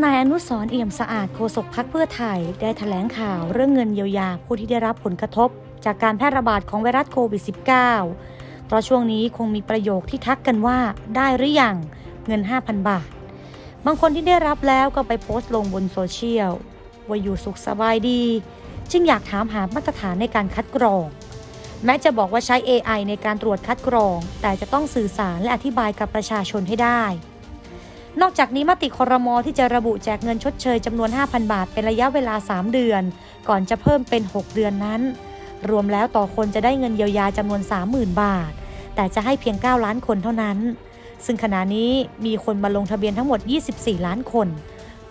นายอนุสรเอี่ยมสะอาดโฆษกพักเพื่อไทย ได้แถลงข่าวเรื่องเงินเยียวยาผู้ที่ได้รับผลกระทบ จากการแพร่ระบาดของไวรัสโควิด -19 เพราะช่วงนี้คงมีประโยคที่ทักกันว่าได้หรือยังเงิน 5,000 บาท บางคนที่ได้รับแล้วก็ไปโพสต์ลงบนโซเชียลว่าอยู่สุขสบายดี จึงอยากถามหามาตรฐานในการคัดกรอง แม้จะบอกว่าใช้ AI ในการตรวจคัดกรอง แต่จะต้องสื่อสารและอธิบายกับประชาชนให้ได้ นอกจากนี้มติคอรมอที่จะระบุแจกเงินชดเชยจำนวน 5,000 บาท เป็นระยะเวลา 3 เดือน ก่อนจะเพิ่มเป็น 6 เดือนนั้น รวมแล้วต่อคนจะได้เงินเยียวยาจำนวน 30,000 บาท แต่จะให้เพียง 9 ล้านคนเท่านั้น ซึ่งขณะนี้มีคนมาลงทะเบียนทั้งหมด 24 ล้านคน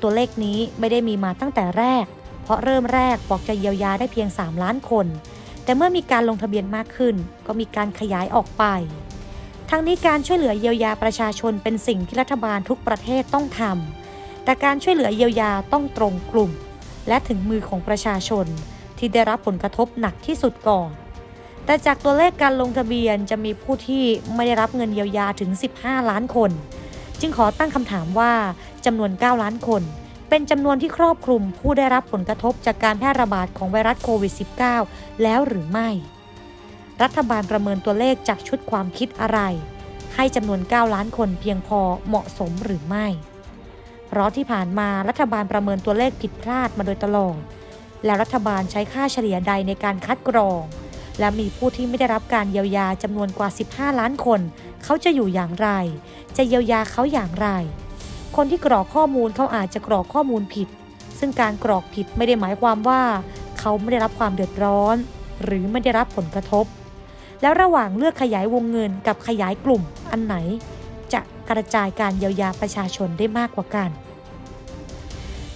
ตัวเลขนี้ไม่ได้มีมาตั้งแต่แรก เพราะเริ่มแรกบอกจะเยียวยาได้เพียง 3 ล้านคน แต่เมื่อมีการลงทะเบียนมากขึ้น ก็มีการขยายออกไป ทั้งนี้การช่วยเหลือเยียวยาประชาชนเป็นสิ่งที่รัฐบาลทุกประเทศต้องทำแต่การช่วยเหลือเยียวยาต้องตรงกลุ่ม และถึงมือของประชาชน ที่ได้รับผลกระทบหนักที่สุดก่อน แต่จากตัวเลขการลงทะเบียนจะมีผู้ที่ไม่ได้รับเงินเยียวยาถึง 15 ล้านคน จึงขอตั้งคำถามว่าจำนวน 9 ล้านคน เป็นจำนวนที่ครอบคลุมผู้ได้รับผลกระทบจากการแพร่ระบาดของไวรัสโควิด -19 แล้วหรือไม่ รัฐบาลประเมินตัวเลขจากชุดความคิดอะไร ให้จำนวน 9 ล้านคนเพียงพอเหมาะสมหรือไม่ เพราะที่ผ่านมารัฐบาลประเมินตัวเลขผิดพลาดมาโดยตลอด และรัฐบาลใช้ค่าเฉลี่ยใดในการคัดกรอง และมีผู้ที่ไม่ได้รับการเยียวยาจำนวนกว่า 15 ล้านคน เขาจะอยู่อย่างไร จะเยียวยาเขาอย่างไร คนที่กรอกข้อมูลเขาอาจจะกรอกข้อมูลผิด ซึ่งการกรอกผิดไม่ได้หมายความว่า เขาไม่ได้รับความเดือดร้อน หรือไม่ได้รับผลกระทบ แล้วระหว่างเลือกขยายวงเงินกับขยายกลุ่มอันไหน จะกระจายการเยียวยาประชาชนได้มากกว่ากัน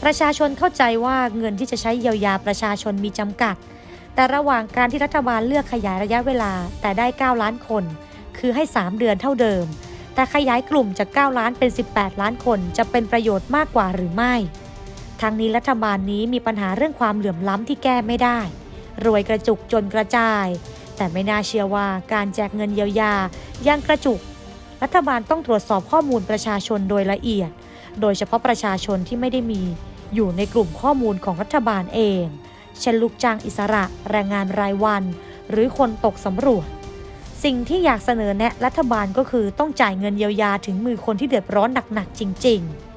ประชาชนเข้าใจว่าเงินที่จะใช้เยียวยาประชาชนมีจำกัด แต่ระหว่างการที่รัฐบาลเลือกขยายระยะเวลาแต่ได้ 9 ล้านคน คือให้ 3 เดือนเท่าเดิม แต่ขยายกลุ่มจาก 9 ล้านเป็น 18 ล้านคนจะเป็นประโยชน์มากกว่าหรือไม่ทางนี้รัฐบาลนี้มีปัญหาเรื่องความเหลื่อมล้ำที่แก้ไม่ได้ รวยกระจุกจนกระจาย แต่ไม่น่าเชื่อว่าการแจกเงินเยียวยายังกระจุก รัฐบาลต้องตรวจสอบข้อมูลประชาชนโดยละเอียด โดยเฉพาะประชาชนที่ไม่ได้มี อยู่ในกลุ่มข้อมูลของรัฐบาลเอง เช่นลูกจ้างอิสระ แรงงานรายวัน หรือคนตกสำรวจ สิ่งที่อยากเสนอแนะรัฐบาลก็คือต้องจ่ายเงินเยียวยาถึงมือคนที่เดือดร้อนหนักๆจริง ๆ